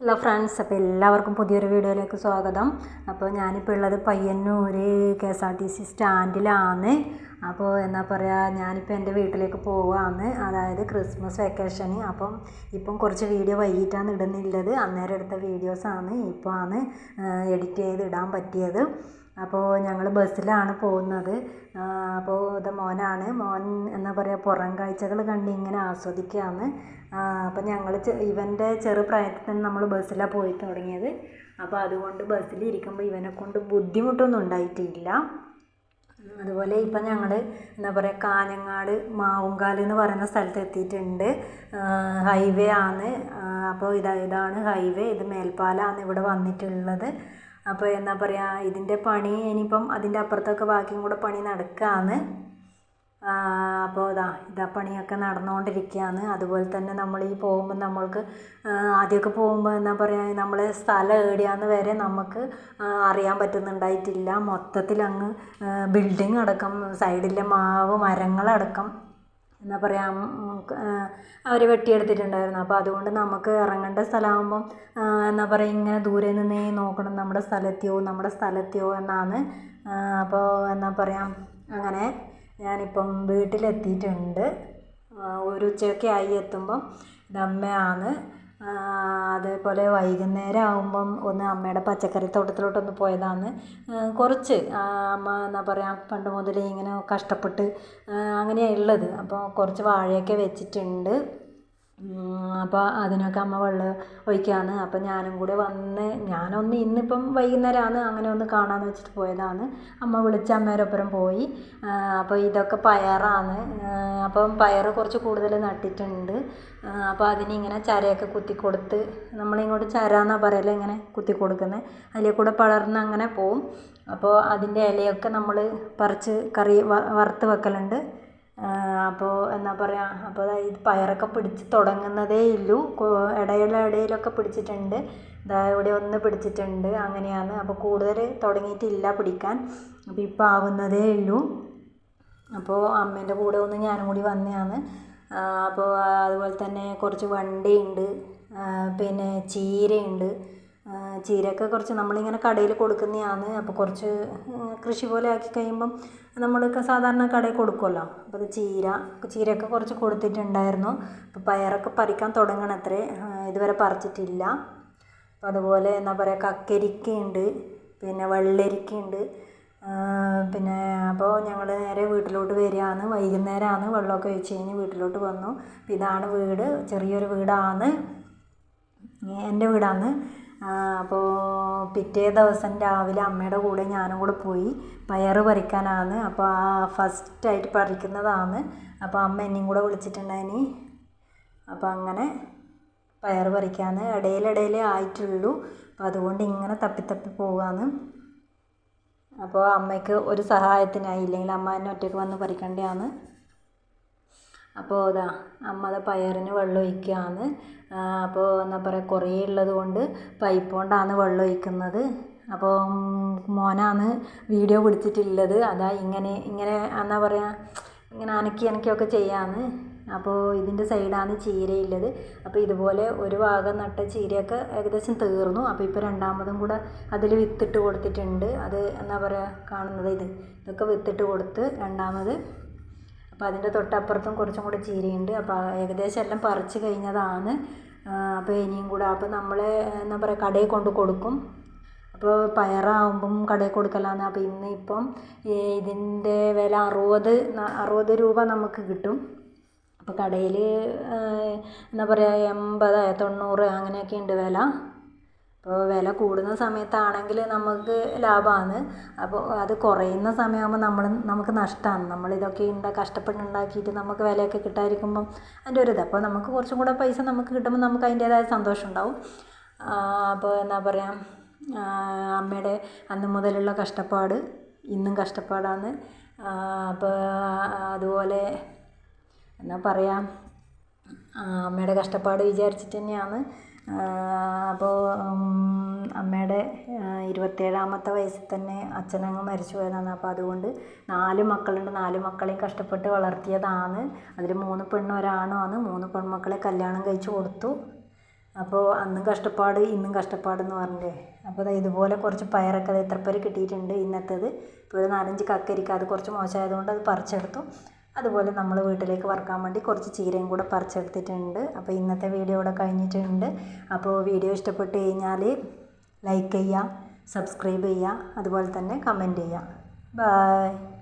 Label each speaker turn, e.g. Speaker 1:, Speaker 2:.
Speaker 1: Hello friends അപ്പോൾ എല്ലാവർക്കും പുതിയൊരു വീഡിയോയിലേക്ക് സ്വാഗതം. അപ്പോൾ ഞാനിപ്പോൾ ഉള്ളത് Payyanur K S R T C സ്റ്റാൻഡിലാണ്. അപ്പോൾ എന്താ പറയുക ഞാനിപ്പോൾ എന്റെ വീട്ടിലേക്ക് പോവുകയാണ് അതായത് ക്രിസ്മസ് വെക്കേഷന്. അപ്പം ഇപ്പം കുറച്ച് വീഡിയോ വൈകിട്ടാണ് ഇടുന്നുള്ളത്. അന്നേരം എടുത്ത വീഡിയോസാണ് ഇപ്പോൾ ആണ് എഡിറ്റ് ചെയ്ത് ഇടാൻ പറ്റിയത്. അപ്പോൾ ഞങ്ങൾ ബസ്സിലാണ് പോകുന്നത്. അപ്പോൾ ഇത് മോനാണ്. മോൻ എന്താ പറയുക പുറം കാഴ്ചകൾ കണ്ട് ഇങ്ങനെ ആസ്വദിക്കുകയാണ് അപ്പം ഞങ്ങൾ ഇവന്റെ ചെറുപ്രായത്തിൽ തന്നെ നമ്മൾ ബസ്സിലാണ് പോയി തുടങ്ങിയത്. അപ്പോൾ അതുകൊണ്ട് ബസ്സിലിരിക്കുമ്പോൾ ഇവനെ കൊണ്ട് ബുദ്ധിമുട്ടൊന്നും ഉണ്ടായിട്ടില്ല. അതുപോലെ ഇപ്പം ഞങ്ങൾ എന്താ പറയുക കാഞ്ഞങ്ങാട് മാവുങ്കാൽ എന്ന് പറയുന്ന സ്ഥലത്ത് എത്തിയിട്ടുണ്ട്. ഹൈവേ ആണ്. അപ്പോൾ ഇതാ ഇതാണ് ഹൈവേ. ഇത് മേൽപ്പാലമാണ് ഇവിടെ വന്നിട്ടുള്ളത്. അപ്പോൾ എന്താ പറയുക ഇതിന്റെ പണി ഇനിയിപ്പം അതിന്റെ അപ്പുറത്തൊക്കെ ബാക്കിയും കൂടെ പണി നടക്കുകയാണ് അപ്പോൾ ഇതാ ഇതാ പണിയൊക്കെ നടന്നുകൊണ്ടിരിക്കുകയാണ് അതുപോലെ തന്നെ നമ്മൾ ഈ പോകുമ്പോൾ നമ്മൾക്ക് ആദ്യമൊക്കെ പോകുമ്പോൾ എന്താ പറയുക നമ്മൾ സ്ഥലം എവിടെയാണെന്ന് വരെ നമുക്ക് അറിയാൻ പറ്റുന്നുണ്ടായിട്ടില്ല. മൊത്തത്തിൽ അങ്ങ് ബിൽഡിംഗ് അടക്കം സൈഡിലെ മാവ് മരങ്ങളടക്കം എന്താ പറയുക അവർ വെട്ടിയെടുത്തിട്ടുണ്ടായിരുന്നു. അപ്പോൾ അതുകൊണ്ട് നമുക്ക് ഇറങ്ങേണ്ട സ്ഥലമാകുമ്പം എന്താ പറയുക ഇങ്ങനെ ദൂരെ നിന്നേ നോക്കണം. നമ്മുടെ സ്ഥലത്തെയോ നമ്മുടെ സ്ഥലത്തെയോ എന്നാണ് അപ്പോൾ എന്താ പറയുക അങ്ങനെ ഞാനിപ്പം വീട്ടിലെത്തിയിട്ടുണ്ട്. ഒരു ഉച്ചയൊക്കെ ആയി എത്തുമ്പം ഇത് അമ്മയാണ്. അതേപോലെ വൈകുന്നേരം ആകുമ്പം ഒന്ന് അമ്മയുടെ പച്ചക്കറി തോട്ടത്തിലോട്ടൊന്ന് പോയതാണ്. കുറച്ച് അമ്മ എന്നാ പറയുക പണ്ട് മുതലേ ഇങ്ങനെ കഷ്ടപ്പെട്ട് അങ്ങനെയാണ് ഉള്ളത്. അപ്പോൾ കുറച്ച് വാഴയൊക്കെ വെച്ചിട്ടുണ്ട്. അപ്പോൾ അതിനൊക്കെ അമ്മ വെള്ളം ഒഴിക്കുകയാണ് അപ്പോൾ ഞാനും കൂടെ വന്ന് ഞാനൊന്ന് ഇന്നിപ്പം വൈകുന്നേരമാണ് അങ്ങനെ ഒന്ന് കാണാമെന്ന് വെച്ചിട്ട് പോയതാണ്. അമ്മ വിളിച്ച് അമ്മേരൊപ്പരം പോയി. അപ്പോൾ ഇതൊക്കെ പയറാണ് അപ്പം പയർ കുറച്ച് കൂടുതൽ നട്ടിട്ടുണ്ട്. അപ്പോൾ അതിനിങ്ങനെ ചരയൊക്കെ കുത്തി കൊടുത്ത് നമ്മളിങ്ങോട്ട് ചര എന്നാണ് പറയൽ ഇങ്ങനെ കുത്തി കൊടുക്കുന്നത് അതിൽ കൂടെ പടർന്ന് അങ്ങനെ പോവും. അപ്പോൾ അതിന്റെ ഇലയൊക്കെ നമ്മൾ പറിച്ച് കറി വറുത്ത് വെക്കലുണ്ട്. അപ്പോൾ എന്താ പറയുക അപ്പോൾ അതായത് പയറൊക്കെ പിടിച്ച് തുടങ്ങുന്നതേ ഉള്ളൂ ഇടയില ഇടയിലൊക്കെ പിടിച്ചിട്ടുണ്ട്. ഇതാ ഇവിടെ ഒന്ന് പിടിച്ചിട്ടുണ്ട്. അങ്ങനെയാണ്. അപ്പോൾ കൂടുതൽ തുടങ്ങിയിട്ടില്ല പിടിക്കാൻ. അപ്പോൾ ഇപ്പോൾ ആവുന്നതേ ഉള്ളൂ അപ്പോൾ അമ്മേന്റെ കൂടെ ഒന്ന് ഞാനും കൂടി വന്നതാണ്. അപ്പോൾ അതുപോലെ തന്നെ കുറച്ച് വണ്ടിയുണ്ട്. പിന്നെ ചീരയുണ്ട്. ചീരയൊക്കെ കുറച്ച് നമ്മളിങ്ങനെ കടയിൽ കൊടുക്കുന്നതാണ്. അപ്പോൾ കുറച്ച് കൃഷി പോലെ ആക്കി കഴിയുമ്പം നമ്മളൊക്കെ സാധാരണ കടയിൽ കൊടുക്കുമല്ലോ അപ്പോൾ ഇത് ചീര ചീരയൊക്കെ കുറച്ച് കൊടുത്തിട്ടുണ്ടായിരുന്നു. അപ്പോൾ പയറൊക്കെ പറിക്കാൻ തുടങ്ങണത്രേ ഇതുവരെ പറിച്ചിട്ടില്ല. അപ്പോൾ അതുപോലെ എന്താ പറയുക കക്കരിക്കയുണ്ട് പിന്നെ വെള്ളരിക്കയുണ്ട്. പിന്നെ അപ്പോൾ ഞങ്ങൾ നേരെ വീട്ടിലോട്ട് വരികയാണ്. വൈകുന്നേരമാണ് വെള്ളമൊക്കെ ഒഴിച്ച് കഴിഞ്ഞ് വീട്ടിലോട്ട് വന്നു. ഇതാണ് വീട് ചെറിയൊരു വീടാണ്. എന്റെ വീടാണ്. അപ്പോൾ പിറ്റേ ദിവസം രാവിലെ അമ്മയുടെ കൂടെ ഞാനും കൂടെ പോയി പയർ പറിക്കാനാണ്. അപ്പോൾ ആ ഫസ്റ്റായിട്ട് പറിക്കുന്നതാണ്. അപ്പോൾ അമ്മ എന്നെയും കൂടെ വിളിച്ചിട്ടുണ്ടായിനി അപ്പോൾ അങ്ങനെ പയർ പറിക്കാന്ന് ഇടയിലിടയിലേ ആയിട്ടുള്ളൂ. അപ്പോൾ അതുകൊണ്ട് ഇങ്ങനെ തപ്പി തപ്പി പോവാണ്. അപ്പോൾ അമ്മയ്ക്ക് ഒരു സഹായത്തിനായി ഇല്ലെങ്കിൽ അമ്മ എന്നെ ഒറ്റയ്ക്ക് വന്ന് പറിക്കേണ്ടതാണ്. അപ്പോൾ ഇതാ അമ്മ അത് പയറിന് വെള്ളം ഒഴിക്കുകയാണ് അപ്പോൾ എന്താ പറയുക കുറേ ഉള്ളത് കൊണ്ട് പൈപ്പ് കൊണ്ടാണ് വെള്ളം ഒഴിക്കുന്നത്. അപ്പോൾ മോനാണ് വീഡിയോ പിടിച്ചിട്ടുള്ളത് അതാ ഇങ്ങനെ ഇങ്ങനെ എന്താ പറയുക ഇങ്ങനെ അനക്കി അനക്കിയൊക്കെ ചെയ്യാന്ന്. അപ്പോൾ ഇതിന്റെ സൈഡാണ് ചീരയുള്ളത് അപ്പോൾ ഇതുപോലെ ഒരു ഭാഗം നട്ട ചീരയൊക്കെ ഏകദേശം തീർന്നു. അപ്പോൾ ഇപ്പോൾ രണ്ടാമതും കൂടെ അതിൽ വിത്തിട്ട് കൊടുത്തിട്ടുണ്ട്. അത് എന്താ പറയുക കാണുന്നത് ഇത്. ഇതൊക്കെ വിത്തിട്ട് കൊടുത്ത് രണ്ടാമത് അപ്പോൾ അതിന്റെ തൊട്ടപ്പുറത്തും കുറച്ചും കൂടെ ചീരയുണ്ട്. അപ്പോൾ ഏകദേശം എല്ലാം പറിച്ച് കഴിഞ്ഞതാണ്. അപ്പോൾ ഇനിയും കൂടെ അപ്പോൾ നമ്മൾ എന്താ പറയുക കടയിൽ കൊണ്ട് കൊടുക്കും. അപ്പോൾ പയറാകുമ്പം കടയിൽ കൊടുക്കലാണ് അപ്പോൾ ഇന്ന് ഇപ്പം ഇതിന്റെ വില അറുപത് അറുപത് രൂപ നമുക്ക് കിട്ടും. അപ്പോൾ കടയിൽ എന്താ പറയുക എൺപത് തൊണ്ണൂറ് അങ്ങനെയൊക്കെ ഉണ്ട് വില. അപ്പോൾ വില കൂടുന്ന സമയത്താണെങ്കിൽ നമുക്ക് ലാഭമാണ്. അപ്പോൾ അത് കുറയുന്ന സമയമാകുമ്പോൾ നമ്മൾ നമുക്ക് നഷ്ടമാണ്. നമ്മളിതൊക്കെ ഉണ്ടാ കഷ്ടപ്പെട്ടുണ്ടാക്കിയിട്ട് നമുക്ക് വിലയൊക്കെ കിട്ടാതിരിക്കുമ്പം അതിന്റെ ഒരു ഇത്. അപ്പോൾ നമുക്ക് കുറച്ചും കൂടെ പൈസ നമുക്ക് കിട്ടുമ്പോൾ നമുക്ക് അതിന്റേതായ സന്തോഷം ഉണ്ടാവും. അപ്പോൾ എന്താ പറയുക അമ്മയുടെ അന്ന് മുതലുള്ള കഷ്ടപ്പാട് ഇന്നും കഷ്ടപ്പാടാണ്. അപ്പോൾ അതുപോലെ എന്നാ പറയുക അമ്മയുടെ കഷ്ടപ്പാട് വിചാരിച്ചിട്ട് തന്നെയാണ്. അപ്പോൾ അമ്മയുടെ ഇരുപത്തേഴാമത്തെ വയസ്സിൽ തന്നെ അച്ഛനങ്ങ് മരിച്ചു പോയതാണ്. അപ്പോൾ അതുകൊണ്ട് നാല് മക്കളുണ്ട്. നാല് മക്കളെയും കഷ്ടപ്പെട്ട് വളർത്തിയതാണ്. അതിൽ മൂന്ന് പെണ്ണും ആണ് മൂന്ന് പെൺമക്കളെ കല്യാണം കഴിച്ചു കൊടുത്തു. അപ്പോൾ അന്നും കഷ്ടപ്പാട് ഇന്നും കഷ്ടപ്പാടെന്ന് പറഞ്ഞില്ലേ? അപ്പോൾ ഇതുപോലെ കുറച്ച് പയറൊക്കെ ഇത്രപ്പേര് കിട്ടിയിട്ടുണ്ട് ഇന്നത്തേത്. ഇപ്പോൾ ഒരു നാലഞ്ച് കക്കരിക്ക. അത് കുറച്ച് മോശമായതുകൊണ്ട് അത് പറിച്ചെടുത്തു. അതുപോലെ നമ്മൾ വീട്ടിലേക്ക് വറക്കാൻ വേണ്ടി കുറച്ച് ചീരയും കൂടെ പറിച്ചെടുത്തിട്ടുണ്ട്. അപ്പോൾ ഇന്നത്തെ വീഡിയോ ഇവിടെ കഴിഞ്ഞിട്ടുണ്ട്. അപ്പോൾ വീഡിയോ ഇഷ്ടപ്പെട്ട് കഴിഞ്ഞാൽ ലൈക്ക് ചെയ്യുക സബ്സ്ക്രൈബ് ചെയ്യുക അതുപോലെ തന്നെ കമന്റ് ചെയ്യുക ബായ്